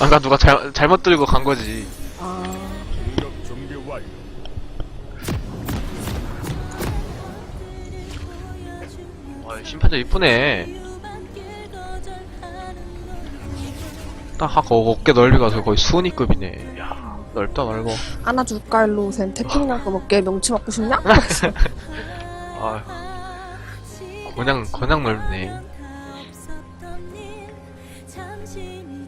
아까 누가 잘, 잘못 들고 간 거지. 아, 완료. 아, 심판자 이쁘네. 딱 아까 어깨 넓이가 서 거의 수은이급이네. 야, 넓다 넓어. 안아줄까 일로 센 태킹나고 먹게 명치 맞고 싶냐? 아, 그냥 그냥 넓네.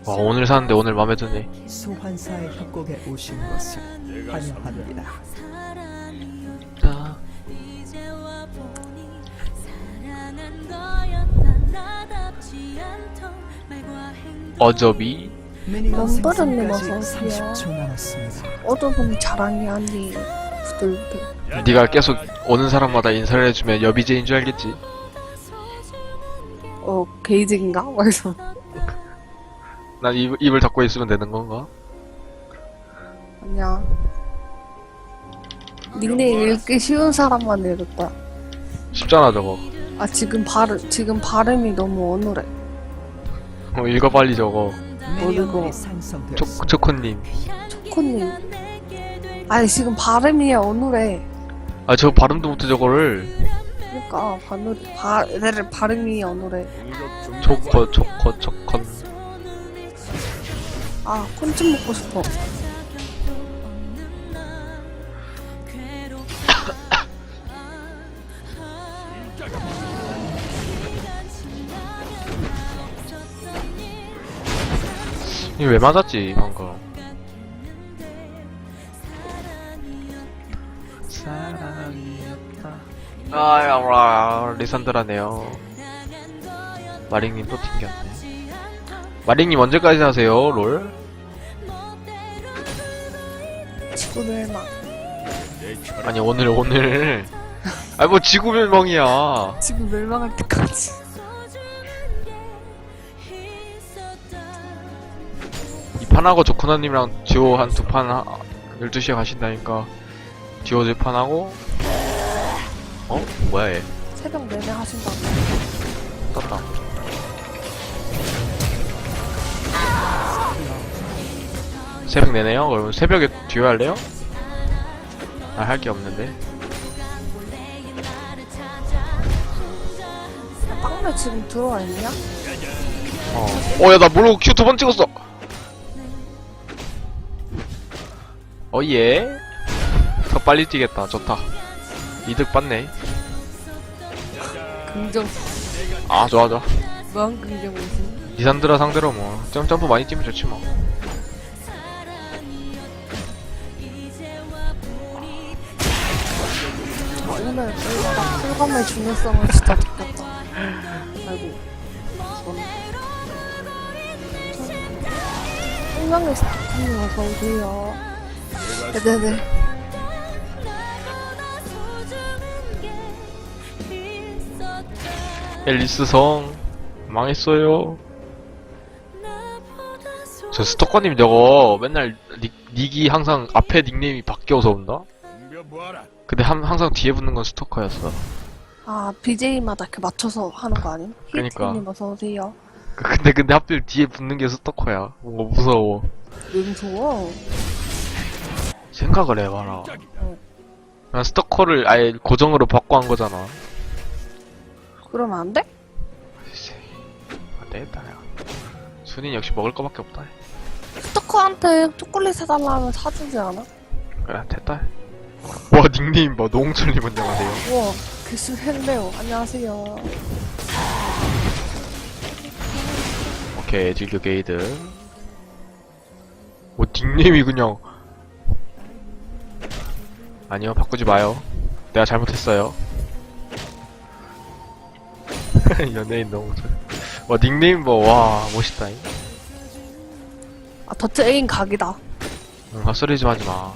와 오늘 사는데 오늘 마음에 드네. 소환사의 협곡에 오신 것을 환영합니다. 어저비 미니언 생성까지 어서오세요. 30초 남았습니다. 얻어보니 자랑이 아니 부들부들 네가 계속 오는 사람마다 인사를 해주면 여비제인 줄 알겠지. 어 게이직인가? 그래서 난 입, 입을 닫고 있으면 되는 건가? 아니야 닉네임 읽기 쉬운 사람만 읽을 거야 쉽잖아 저거. 아 지금 발음 지금 발음이 너무 어눌해 어, 읽어 빨리 저거. 모르고. 초, 초코님. 초코님 아니 지금 발음이 어눌해 아 저 발음도 못해 저거를. 그러니까 발음 바, 발음이 어눌해 초코 초코 초코. 아 콘좀 먹고 싶어 이거 왜 맞았지 방금? 사랑이었다. 아야 리산드라네요. 마링님 또 튕겼네. 마링님 언제까지 하세요 롤? 철학 아니 오늘 오늘. 아니 뭐 지구 멸망이야. 지금 멸망할 때까지 이 판하고 조코나님이랑 듀오 한 두판 12시에 가신다니까 듀오 두 판하고 어? 뭐야 얘 새벽 내내 하신다고 떴다 새벽 내내요? 그러면 새벽에 듀오 할래요? 아 할 게 없는데 빵매 지금 들어와 있냐? 어. 어, 야, 나 모르고 큐 두 번 찍었어! 어, 예. 더 빨리 뛰겠다. 좋다. 이득 봤네. 긍정 아, 좋아, 좋아. 무한 긍정 무슨 리산드라 상대로 뭐, 점, 점프 많이 뛰면 좋지 뭐. 풀감의 중요성을 진짜 느꼈다 아이고 생명의 스타킹이 어서 오세요 네네네 앨리스 성, 망했어요. 저 스토커님 저거 맨날 닉, 닉이 항상 앞에 닉네임이 바뀌어서 온다? 근데 함- 항상 뒤에 붙는 건 스토커였어. 아 BJ마다 이렇게 맞춰서 하는 거 아님? 그러니까. 히트님 어서 오세요 그- 근데 근데 하필 뒤에 붙는 게 스토커야. 뭔가 무서워. 왜 무서워? 생각을 해봐라. 어. 난 스토커를 아예 고정으로 바꿔 한 거잖아. 그러면 안 돼? 안 되겠다, 내가. 순인 역시 먹을 거밖에 없다. 스토커한테 초콜릿 사달라 하면 사주지 않아? 그래, 됐다. 와, 닉네임 봐. 노홍철님 안녕하세요. 우와 글씨 했네요 안녕하세요 오케이, 질교 게이드. 뭐, 닉네임이 그냥. 아니요, 바꾸지 마요. 내가 잘못했어요. 연예인 너무 잘. 와, 닉네임 뭐, 와, 멋있다. 잉 아 더트 애인 각이다 응, 헛소리 좀 하지 마.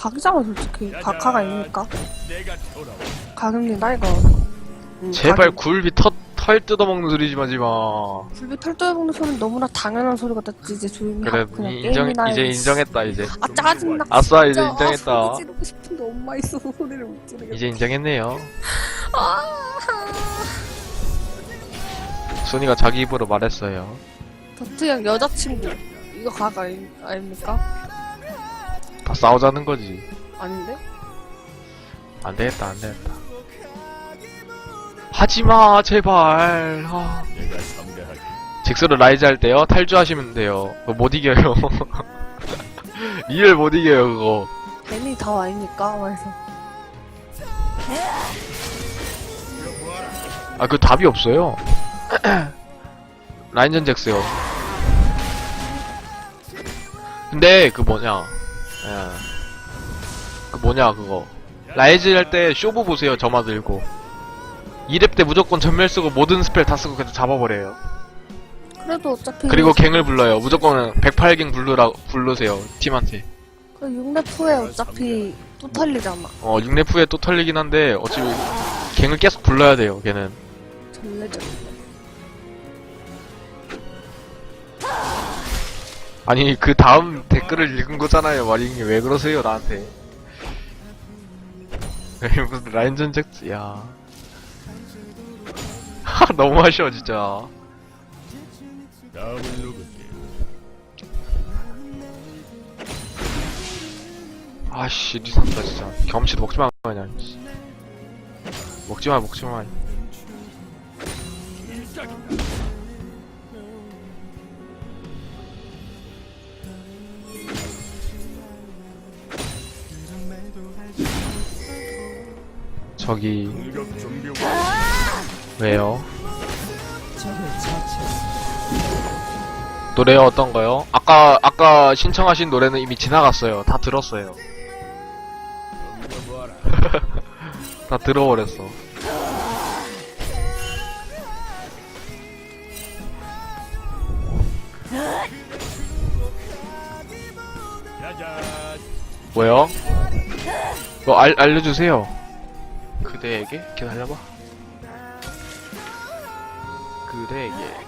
각이잖아 솔직히 각하가 있니까. 가격이다 이거 음, 제발 가격. 굴비 터, 털 뜯어먹는 소리 좀 하지 마. 굴비 털떠먹는 소리는 너무나 당연한 소리 같았지 이제 조용히 그래, 하고 그냥 이- 인정, 게임이나 이제 해. 인정했다, 이제. 아 짜증나 아싸, 이제 진짜. 인정했다. 아, 소리 지르고 싶은데 엄마 있어서 소리를 못 지르겠다 이제 인정했네요. 아, 소니가 자기 입으로 말했어요. 더트 형 여자친구. 이거 각 아니, 아닙니까? 다 싸우자는 거지. 아닌데? 안 되겠다, 안 되겠다. 하지마, 제발. 아. 내가 잭스로 라이즈 할 때요, 탈주하시면 돼요. 그거 못 이겨요. 리얼 못 이겨요, 그거. 괜히 다 아니니까, 그래서. 아, 그 답이 없어요. 라인전 잭스요. 근데, 그 뭐냐. 예. 그 뭐냐, 그거. 라이즈 할 때 쇼부 보세요, 점화 들고. 2렙 때 무조건 전멸 쓰고 모든 스펠 다 쓰고 그냥 잡아버려요. 그래도 어차피. 그리고 갱을 불러요. 무조건 108갱 부르라, 부르세요, 팀한테. 그 6렙 후에 어차피 또 털리잖아. 어, 6렙 후에 또 털리긴 한데, 어차피 갱을 계속 불러야 돼요, 걔는. 전래전. 아니 그 다음 댓글을 읽은 거잖아요. 마링이 왜 그러세요 나한테? 무슨 라인전 잭스 야. 하, 너무 하셔 진짜? 아씨 리산다 진짜. 경험치도 먹지마 그냥. 씨. 먹지마 먹지마 저기. 왜요? 노래 어떤 거요? 아까 아까 신청하신 노래는 이미 지나갔어요. 다 들었어요. 다 들어버렸어. 뭐요? 뭐 알, 알려주세요. 그대에게? 기다려봐. 그대에게.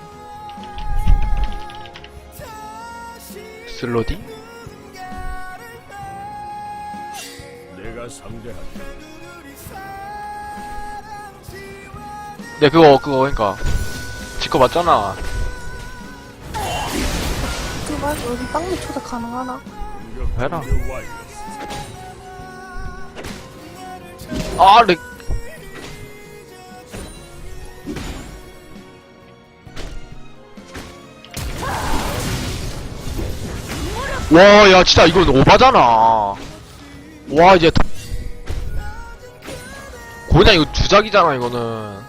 슬로디? 내가 상대하게 네, 그거, 그거, 그니까. 지거 맞잖아. 그거 여기 빵미 초대 가능하나? 해라. 준비 완료. 아, 렉. 와, 야, 진짜 이건 오바잖아. 와, 이제. 더- 그냥 이거 주작이잖아, 이거는.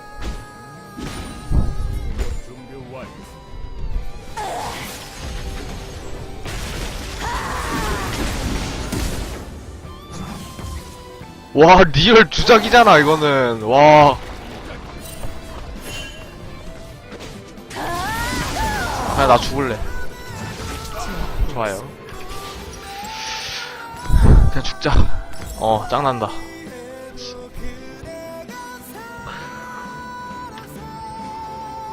와, 리얼 주작이잖아, 이거는. 와. 그냥 나 죽을래. 좋아요. 그냥 죽자. 어, 짱난다.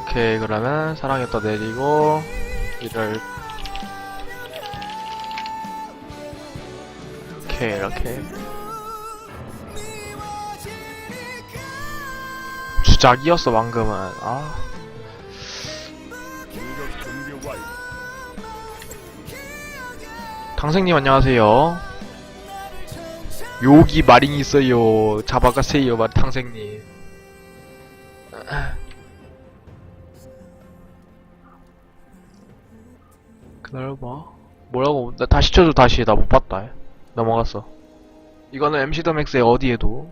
오케이, 그러면 사랑했다 내리고, 이를. 오케이, 이렇게. 주작이었어, 방금은. 아. 당생님 안녕하세요. 여기 마링 있어요. 잡아가세요, 마 당생님. 기다려봐. 뭐라고? 나 다시 쳐줘, 다시. 나 못 봤다. 넘어갔어. 이거는 MC 더 맥스의 어디에도.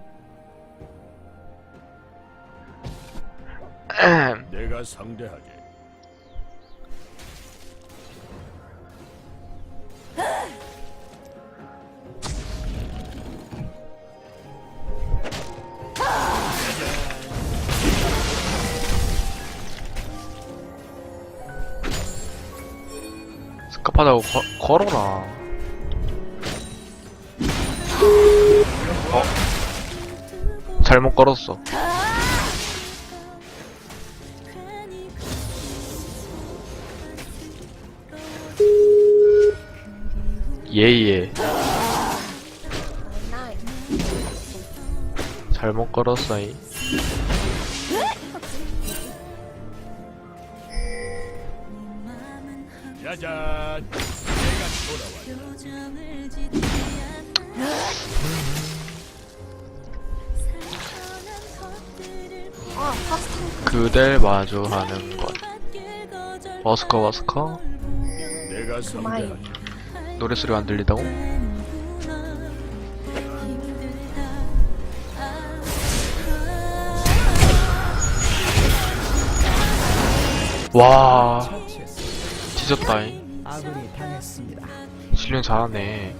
내가 상대하게 스카파다고 거, 걸어라. 어? 잘못 걸었어. 예예. 잘못 걸었어이. 짜잔 내가 아, 파스타. 그댈 마주하는 것 워스커 워스커 내가. 상대하지 노래 소리가 안 들리다고? 와. 뒤졌다잉 아군이 당했습니다. 실력 잘하네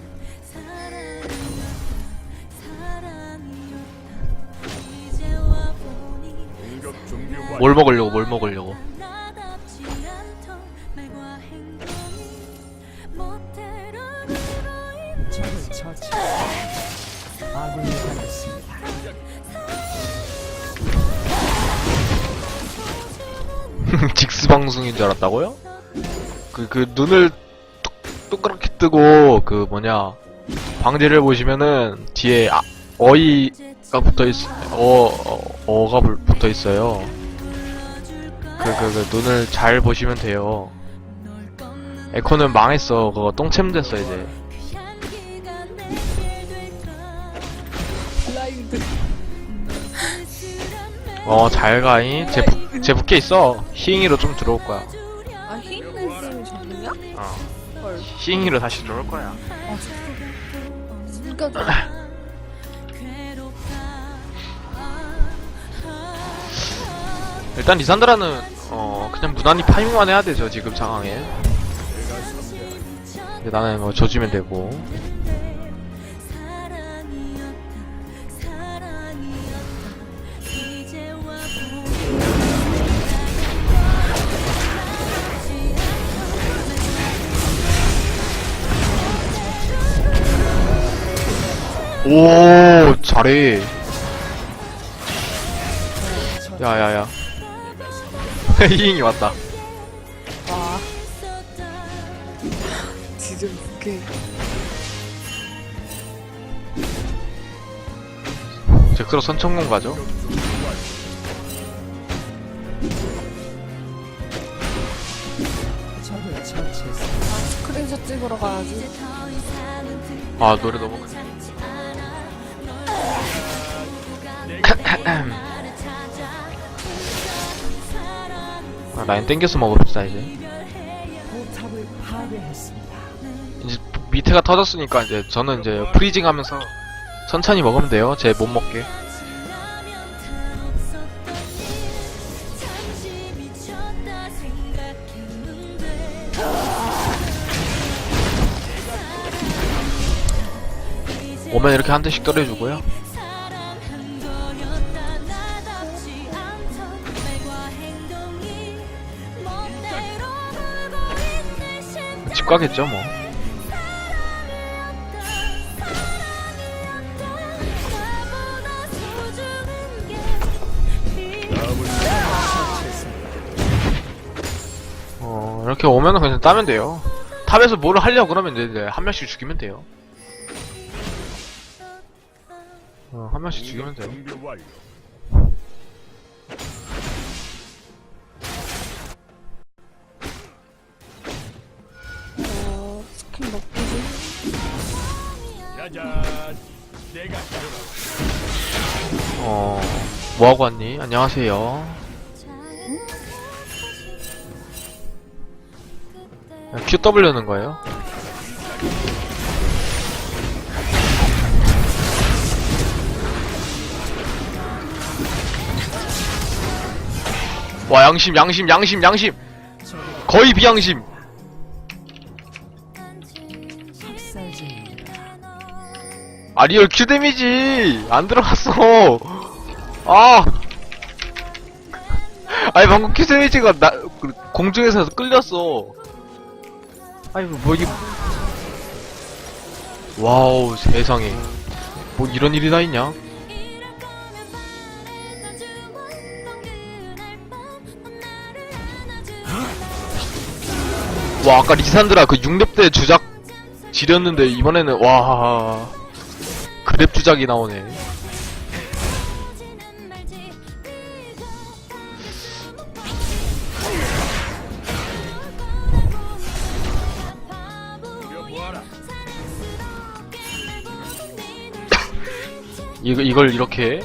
공격 준비 완료 뭘 먹으려고 뭘 먹으려고 나답지 않던 말과 행동이 멋대로 그로 적을 처치했습니다. 아군이 당했습니다. 직스 방송인 줄 알았다고요? 그, 그, 눈을 뚝, 동그랗게 뜨고, 그, 뭐냐, 방지를 보시면은, 뒤에, 아, 어이가 붙어 있, 어, 어, 어가 불- 붙어 있어요. 그, 그, 그, 눈을 잘 보시면 돼요. 에코는 망했어. 그거 똥챔 됐어, 이제. 어, 잘 가잉. 제, 부- 제 부캐 있어. 히잉이로 좀 들어올 거야. 헐. 히잉이로 다시 들어올 거야. 숨겨줘. 일단 리산드라는, 어, 그냥 무난히 파밍만 해야 되죠, 지금 상황에. 근데 나는 뭐 져주면 되고. 오, 잘해. 야야야. 히잉이 왔다. 와. 진짜 웃겨. 잭스로 선천공 가죠. 아, 스크린샷 찍으러 가야지. 아 노래 너무 아, 라인 땡겨서 먹읍시다 이제. 이제 밑에가 터졌으니까 이제 저는 이제 프리징 하면서 천천히 먹으면 돼요. 제 못 먹게. 오면 이렇게 한 대씩 때려주고요. 집 가겠죠 뭐. 어 이렇게 오면은 그냥 따면 돼요. 탑에서 뭘 하려고 그러면 이제 한 명씩 죽이면 돼요. 어, 한 명씩 죽이면 돼요. 어 뭐하고 왔니? 안녕하세요. QW는 거예요? 와 양심 양심 양심 양심 거의 비양심 아 리얼 Q 데미지! 안 들어갔어. 아! 아니 방금 Q 데미지가 나 그, 공중에서 끌렸어. 아이고 뭐 이게. 와우 세상에. 뭐 이런 일이 다 있냐? 와 아까 리산드라 그 6렙 때 주작 지렸는데 이번에는 와 랩 주작이 나오네. 이 이걸 이렇게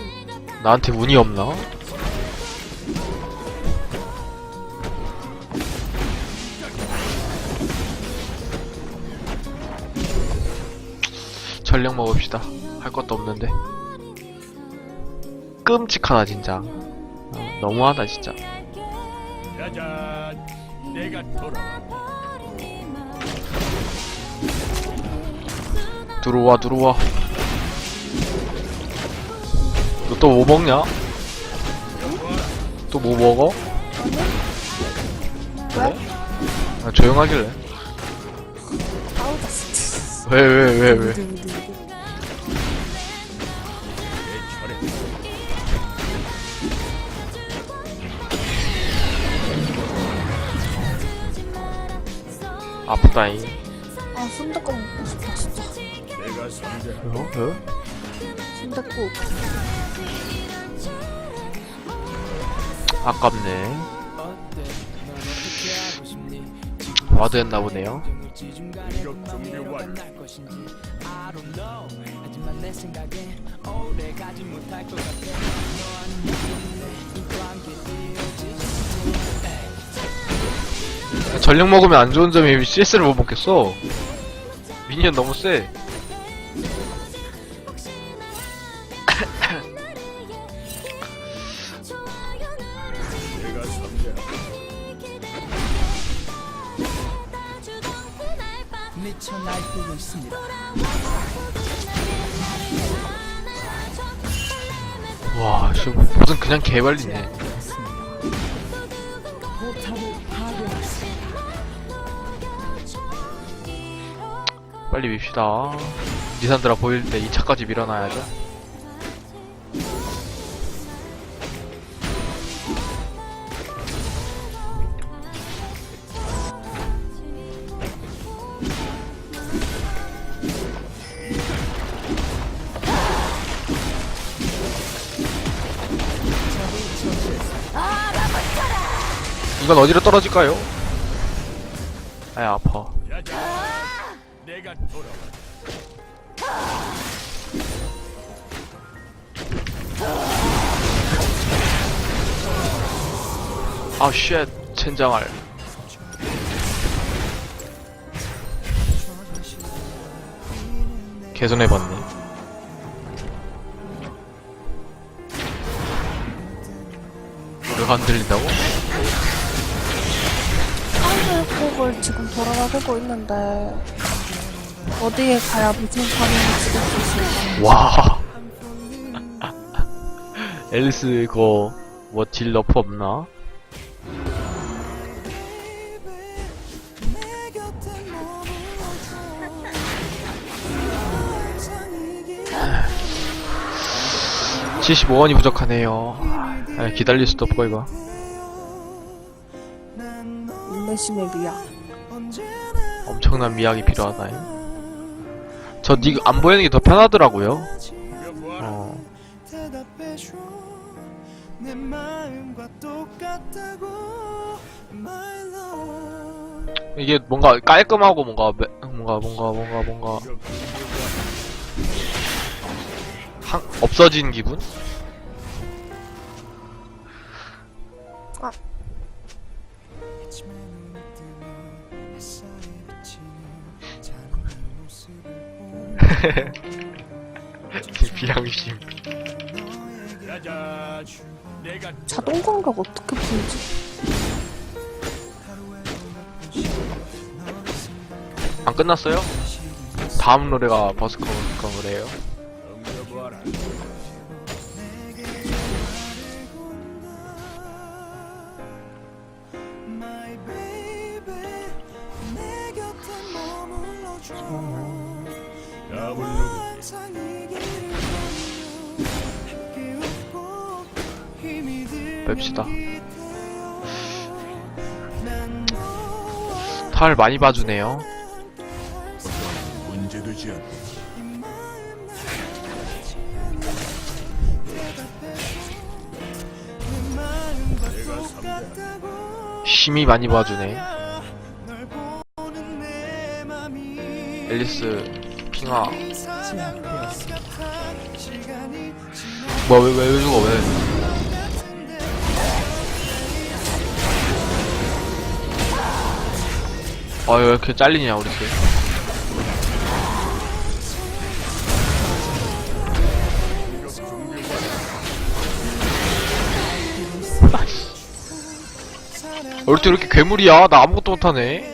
나한테 운이 없나? 전력 먹읍시다. 할 것도 없는데. 끔찍하다 진짜. 어, 너무하다 진짜. 짜잔 내가 돌아왔다 들어와 들어와. 너 또 뭐 먹냐? 또 뭐 먹어? 그래? 아, 조용하길래. 싸우자 진짜 왜왜왜 왜? 아프다잉. 아 순댓국 먹고 싶다 진짜 어? 어? 순댓국 아깝네. 와도 했나 보네요. 전력 먹으면 안 좋은 점이 CS를 못 먹겠어. 미니언 너무 있습니다. 와, 씨, 무슨 그냥 개발리네. 빨리 밉시다. 니산드라 보일 때 2차까지 밀어놔야죠. 이건 어디로 떨어질까요? 아야 아파. 아, 쉣. 젠장할. 개선해봤네. 노래가 안 들린다고? 순댓국을 지금 돌아다니고 있는데 어디에 가야 무슨 사람을 죽일 수 있을까 와. 앨리스 그거 뭐 딜 너프 없나? 칠5원이 부족하네요. 아, 기다릴 수도 없고 이거. 인내심의 미약 엄청난 미학이 필요하다. 저닉 안 보이는 게 더 편하더라고요. 어. 이게 뭔가 깔끔하고 뭔가 매- 뭔가 뭔가 뭔가 뭔가 항, 없어진 기분? 보며 비양심. 자동 공격 어떻게 풀지? 안 끝났어요? 다음 노래가 버스커 노래예요. 너와 탈 많이 봐주네요. 문제되지 힘이 많이 봐주네. 앨리스 핑아 뭐야 왜왜 죽어 왜 아, 왜 이렇게 잘리냐, 우리 팀. 우리 팀 이렇게 괴물이야? 나 아무것도 못하네.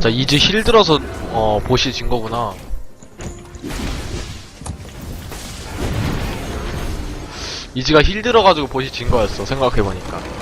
맞아, 이즈 힐 들어서, 어, 보시 진 거구나. 이즈가 힐 들어가지고 보시 진 거였어, 생각해보니까.